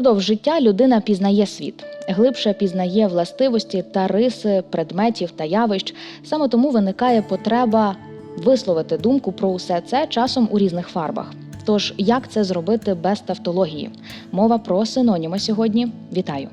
Упродовж життя людина пізнає світ, глибше пізнає властивості та риси предметів та явищ. Саме тому виникає потреба висловити думку про усе це часом у різних фарбах. Тож, як це зробити без тавтології? Мова про синоніми сьогодні. Вітаю!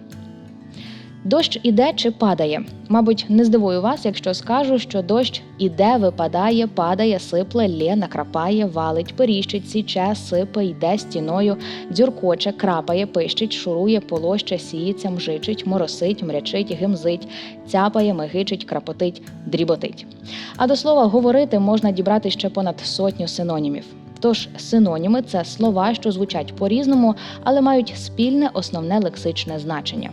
Дощ іде чи падає? Мабуть, не здивую вас, якщо скажу, що дощ іде, випадає, падає, сипле, лє, накрапає, валить, періщить, січе, сипе, йде стіною, дзюркоче, крапає, пищить, шурує, полоще, сіється, мжичить, моросить, мрячить, гимзить, цяпає, мигичить, крапотить, дріботить. А до слова говорити можна дібрати ще понад сотню синонімів. Тож синоніми це слова, що звучать по-різному, але мають спільне основне лексичне значення.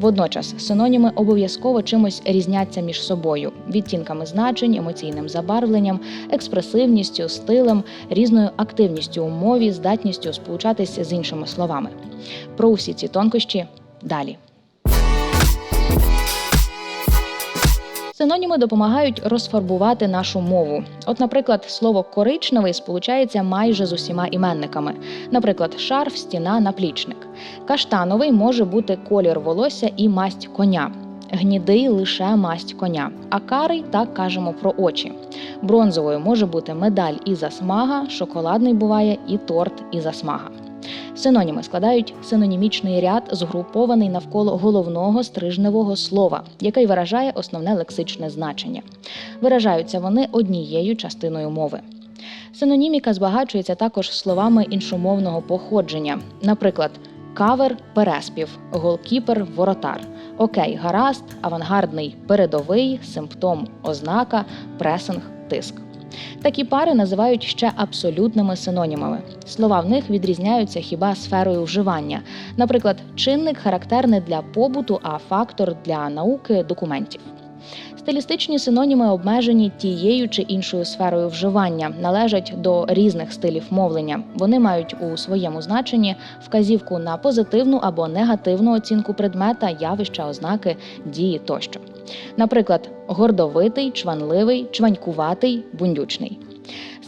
Водночас синоніми обов'язково чимось різняться між собою: відтінками значень, емоційним забарвленням, експресивністю, стилем, різною активністю у мові, здатністю сполучатися з іншими словами. Про усі ці тонкощі далі. Синоніми допомагають розфарбувати нашу мову. От, наприклад, слово коричневий сполучається майже з усіма іменниками. Наприклад, шарф, стіна, наплічник. Каштановий може бути колір волосся і масть коня. Гнідий лише масть коня, а карий так кажемо про очі. Бронзовою може бути медаль і засмага, шоколадний буває і торт і засмага. Синоніми складають синонімічний ряд, згрупований навколо головного стрижневого слова, який виражає основне лексичне значення. Виражаються вони однією частиною мови. Синоніміка збагачується також словами іншомовного походження, наприклад, кавер переспів, голкіпер воротар, окей, гаразд, авангардний передовий, симптом, ознака, пресинг, тиск. Такі пари називають ще абсолютними синонімами. Слова в них відрізняються хіба сферою вживання. Наприклад, чинник характерний для побуту, а фактор для науки документів. Стилістичні синоніми обмежені тією чи іншою сферою вживання, належать до різних стилів мовлення. Вони мають у своєму значенні вказівку на позитивну або негативну оцінку предмета, явища, ознаки, дії тощо. Наприклад, гордовитий, чванливий, чванькуватий, бундючний.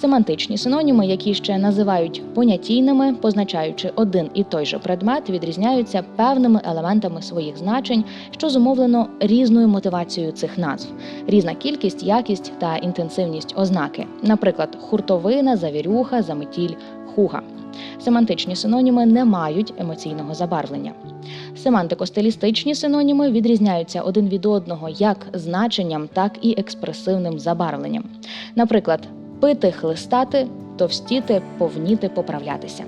Семантичні синоніми, які ще називають понятійними, позначаючи один і той же предмет, відрізняються певними елементами своїх значень, що зумовлено різною мотивацією цих назв, різна кількість, якість та інтенсивність ознаки, наприклад, хуртовина, завірюха, заметіль, хуга. Семантичні синоніми не мають емоційного забарвлення. Семантико-стилістичні синоніми відрізняються один від одного як значенням, так і експресивним забарвленням. Наприклад, пити, хлистати, товстіти, повніти, поправлятися.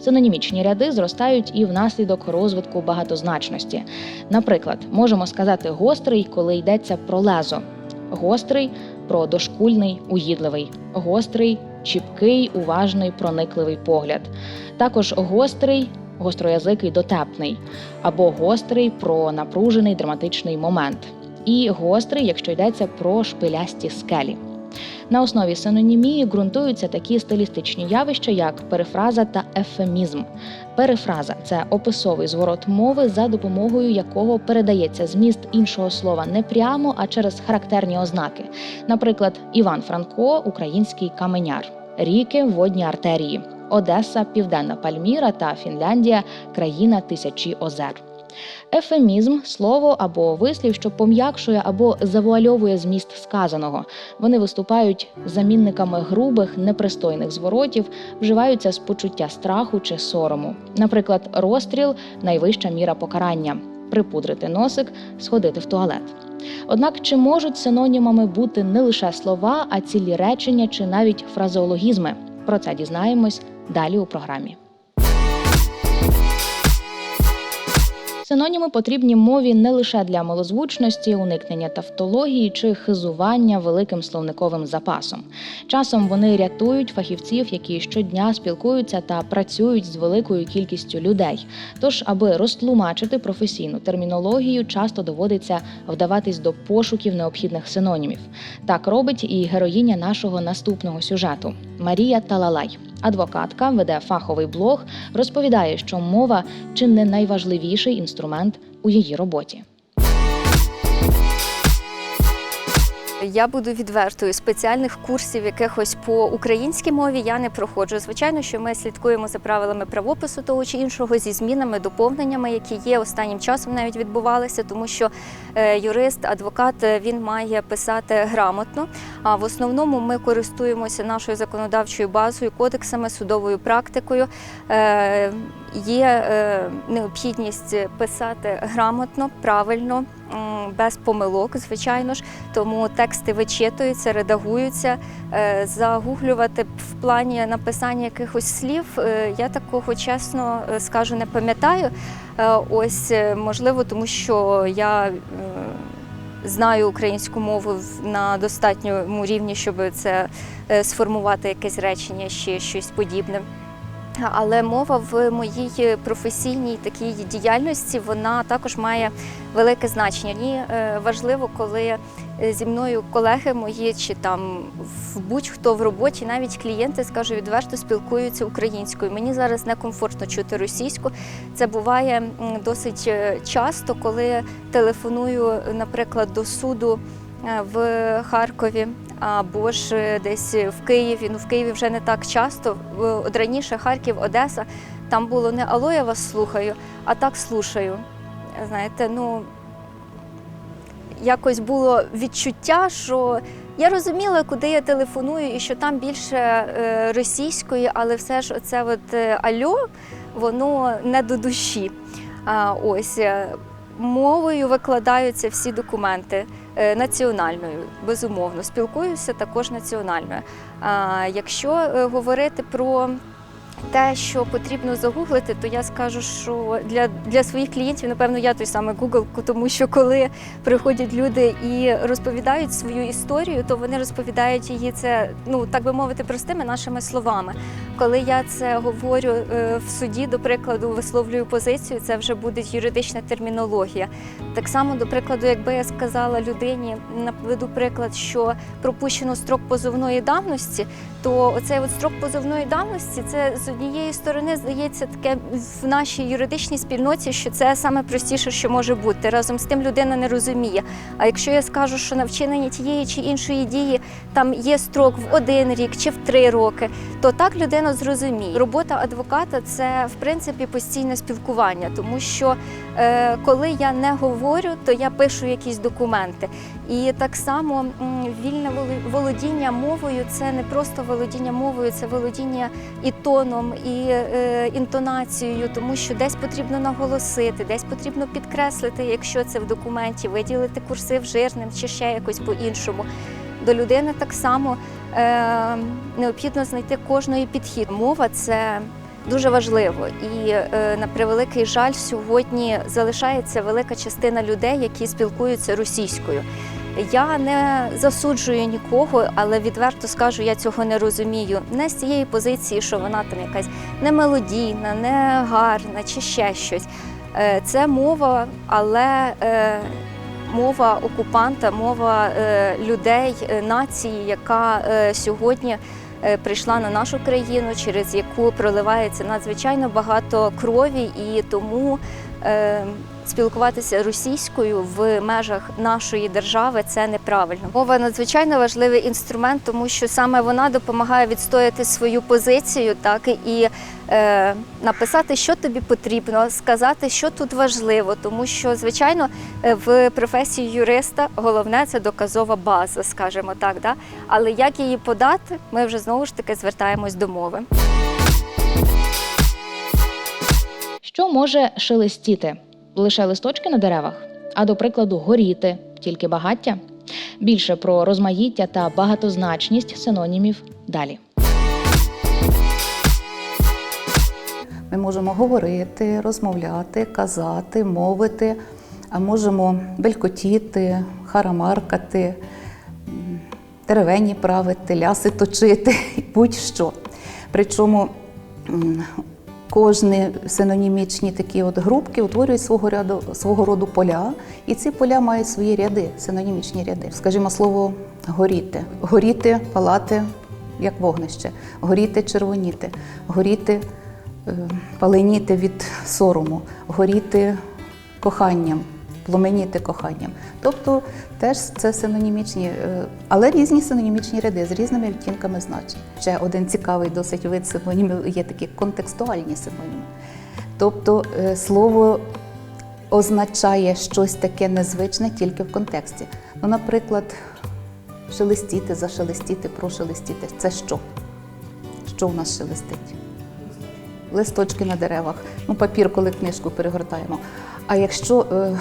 Синонімічні ряди зростають і внаслідок розвитку багатозначності. Наприклад, можемо сказати гострий, коли йдеться про лезо, гострий про дошкульний, уїдливий, гострий, чіпкий, уважний, проникливий погляд. Також гострий, гостроязикий, дотепний, або гострий про напружений драматичний момент, і гострий, якщо йдеться про шпилясті скелі. На основі синонімії ґрунтуються такі стилістичні явища, як перифраза та ефемізм. Перифраза це описовий зворот мови, за допомогою якого передається зміст іншого слова не прямо, а через характерні ознаки. Наприклад, Іван Франко український каменяр, ріки водні артерії, Одеса, Південна Пальміра та Фінляндія країна тисячі озер. Ефемізм слово або вислів, що пом'якшує або завуальовує зміст сказаного. Вони виступають замінниками грубих, непристойних зворотів, вживаються з почуття страху чи сорому. Наприклад, розстріл найвища міра покарання, припудрити носик, сходити в туалет. Однак чи можуть синонімами бути не лише слова, а цілі речення чи навіть фразеологізми? Про це дізнаємось далі у програмі. Синоніми потрібні мові не лише для малозвучності, уникнення тавтології чи хизування великим словниковим запасом. Часом вони рятують фахівців, які щодня спілкуються та працюють з великою кількістю людей. Тож, аби розтлумачити професійну термінологію, часто доводиться вдаватись до пошуків необхідних синонімів. Так робить і героїня нашого наступного сюжету Марія Талалай. Адвокатка веде фаховий блог, розповідає, що мова чи не найважливіший інструмент у її роботі. Я буду відвертою. Спеціальних курсів якихось по українській мові я не проходжу. Звичайно, що ми слідкуємо за правилами правопису того чи іншого зі змінами, доповненнями, які є останнім часом навіть відбувалися, тому що е, юрист, адвокат е, він має писати грамотно. А в основному ми користуємося нашою законодавчою базою, кодексами, судовою практикою. Є е, необхідність писати грамотно, правильно, без помилок, звичайно ж. Тому тексти вичитуються, редагуються. Е, Загуглювати в плані написання якихось слів. е, Я такого чесно скажу, не пам'ятаю. Ось можливо, тому що я. Знаю українську мову на достатньому рівні, щоб це сформувати якесь речення, ще щось подібне. Але мова в моїй професійній такій діяльності вона також має велике значення. Мені е, важливо, коли е, зі мною колеги мої чи там будь-хто в роботі, навіть клієнти, скажу відверто, спілкуються українською. Мені зараз некомфортно чути російську. Це буває досить е, часто, коли телефоную, наприклад, до суду в Харкові. Або ж десь в Києві. Ну в Києві вже не так часто. От раніше Харків, Одеса. Там було не алло, я вас слухаю, а так слушаю. Знаєте, ну якось було відчуття, що я розуміла, куди я телефоную, і що там більше е, російської, але все ж оце от е, альо, воно не до душі. А, ось е, мовою викладаються всі документи е, національною, безумовно. Спілкуюся також національною. А, якщо е, говорити про те, що потрібно загуглити, то я скажу, що для, для своїх клієнтів, напевно, я той самий Google, тому що коли приходять люди і розповідають свою історію, то вони розповідають її це, ну так би мовити, простими нашими словами. Коли я це говорю е, в суді, до прикладу, висловлюю позицію, це вже буде юридична термінологія. Так само, до прикладу, якби я сказала людині, наведу приклад, що пропущено строк позовної давності, то оцей от строк позовної давності це з однієї сторони здається таке в нашій юридичній спільноті, що це саме простіше, що може бути. Разом з тим людина не розуміє. А якщо я скажу, що на вчинення тієї чи іншої дії там є строк в один рік чи в три роки, то так людина зрозуміє. Робота адвоката це в принципі постійне спілкування, тому що е, коли я не говорю, то я пишу якісь документи. І так само вільне воло- володіння мовою це не просто володіння мовою, це володіння і тоном, і е, інтонацією, тому що десь потрібно наголосити, десь потрібно підкреслити, якщо це в документі, виділити курсив жирним чи ще якось по-іншому. До людини так само е, необхідно знайти кожної підхід. Мова це дуже важливо. І е, на превеликий жаль, сьогодні залишається велика частина людей, які спілкуються російською. Я не засуджую нікого, але відверто скажу, я цього не розумію. Не з цієї позиції, що вона там якась не мелодійна, не гарна чи ще щось. Е, Це мова, але е, мова окупанта, мова е, людей, е, нації, яка е, сьогодні прийшла на нашу країну, через яку проливається надзвичайно багато крові, і тому спілкуватися російською в межах нашої держави це неправильно. Мова надзвичайно важливий інструмент, тому що саме вона допомагає відстояти свою позицію, так і е, написати, що тобі потрібно, сказати, що тут важливо, тому що, звичайно, е, в професії юриста головне це доказова база, скажімо так. Да? Але як її подати, ми вже знову ж таки звертаємось до мови. Що може шелестіти? Лише листочки на деревах, а до прикладу, горіти, тільки багаття. Більше про розмаїття та багатозначність синонімів далі. Ми можемо говорити, розмовляти, казати, мовити, а можемо белькотіти, харамаркати, м, теревені правити, ляси точити, будь-що. Причому кожні синонімічні такі от групки утворюють свого ряду свого роду поля, і ці поля мають свої ряди, синонімічні ряди. Скажімо, слово горіти, горіти, палати, як вогнище, горіти, червоніти, горіти, е, паленіти від сорому, горіти коханням, пламеніти коханням. Тобто теж це синонімічні, е, але різні синонімічні ряди з різними відтінками значень. Ще один цікавий досить вид синонімів є такі контекстуальні синоніми. Тобто е, слово означає щось таке незвичне тільки в контексті. Ну, наприклад, шелестіти, зашелестіти, прошелестіти. Це що? Що в нас шелестить? Листочки на деревах, ну, папір, коли книжку перегортаємо. А якщо е,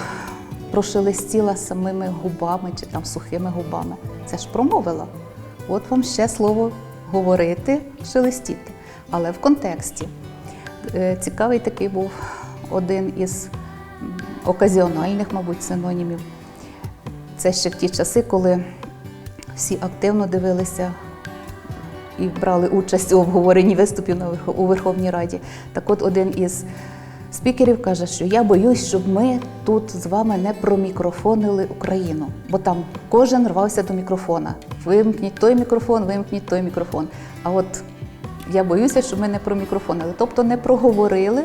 прошелестіла самими губами чи там сухими губами, це ж промовила. От вам ще слово говорити, шелестіти. Але в контексті. Е, Цікавий такий був один із оказіональних, мабуть, синонімів. Це ще в ті часи, коли всі активно дивилися і брали участь у обговоренні виступів у Верховній Раді. Так от один із спікерів каже, що я боюсь, щоб ми тут з вами не промікрофонили Україну, бо там кожен рвався до мікрофона. Вимкніть той мікрофон, вимкніть той мікрофон. А от я боюся, щоб ми не промікрофонили, тобто не проговорили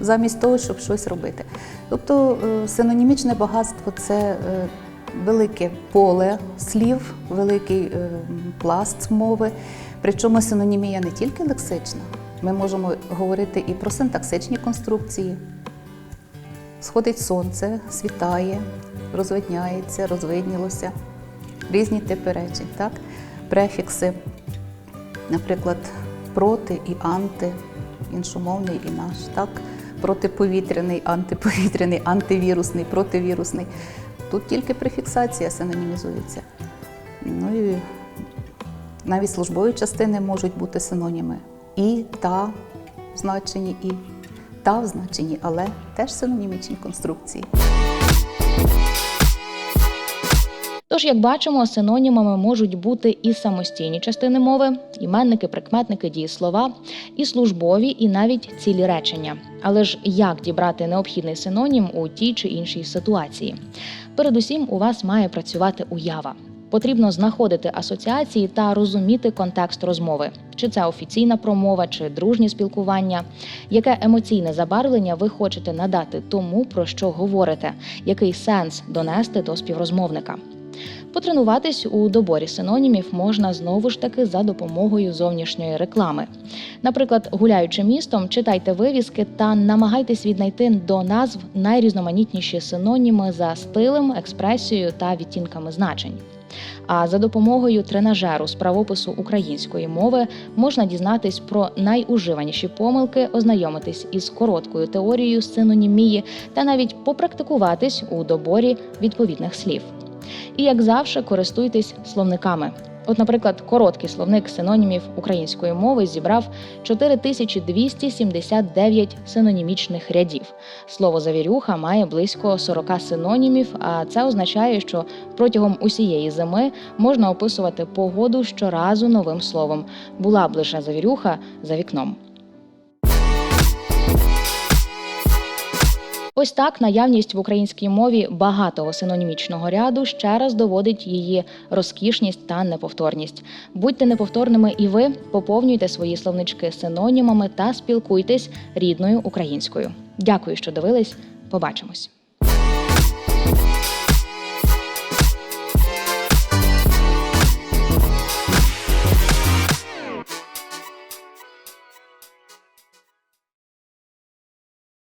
замість того, щоб щось робити. Тобто е, синонімічне багатство це е, велике поле слів, великий е, пласт мови. Причому синонімія не тільки лексична. Ми можемо говорити і про синтаксичні конструкції. Сходить сонце, світає, розвидняється, розвиднілося. Різні типи речень, так? Префікси, наприклад, проти і анти, іншомовний і наш, так? Протиповітряний, антиповітряний, антивірусний, противірусний. Тут тільки префіксація синонімізується. Ну і навіть службові частини можуть бути синоніми. І, та в значенні, і та в значенні, але теж синонімічні конструкції. Тож, як бачимо, синонімами можуть бути і самостійні частини мови, іменники, прикметники, дієслова, і службові, і навіть цілі речення. Але ж як дібрати необхідний синонім у тій чи іншій ситуації? Передусім, у вас має працювати уява. Потрібно знаходити асоціації та розуміти контекст розмови, чи це офіційна промова, чи дружнє спілкування, яке емоційне забарвлення ви хочете надати тому, про що говорите, який сенс донести до співрозмовника. Потренуватись у доборі синонімів можна знову ж таки за допомогою зовнішньої реклами. Наприклад, гуляючи містом, читайте вивіски та намагайтесь віднайти до назв найрізноманітніші синоніми за стилем, експресією та відтінками значень. А за допомогою тренажеру з правопису української мови можна дізнатись про найуживаніші помилки, ознайомитись із короткою теорією синонімії та навіть попрактикуватись у доборі відповідних слів. І як завжди, користуйтесь словниками. От, наприклад, короткий словник синонімів української мови зібрав 4279 синонімічних рядів. Слово завірюха має близько 40 синонімів, а це означає, що протягом усієї зими можна описувати погоду щоразу новим словом. Була б лише завірюха за вікном. Ось так наявність в українській мові багатого синонімічного ряду ще раз доводить її розкішність та неповторність. Будьте неповторними і ви поповнюйте свої словнички синонімами та спілкуйтесь рідною українською. Дякую, що дивились. Побачимось.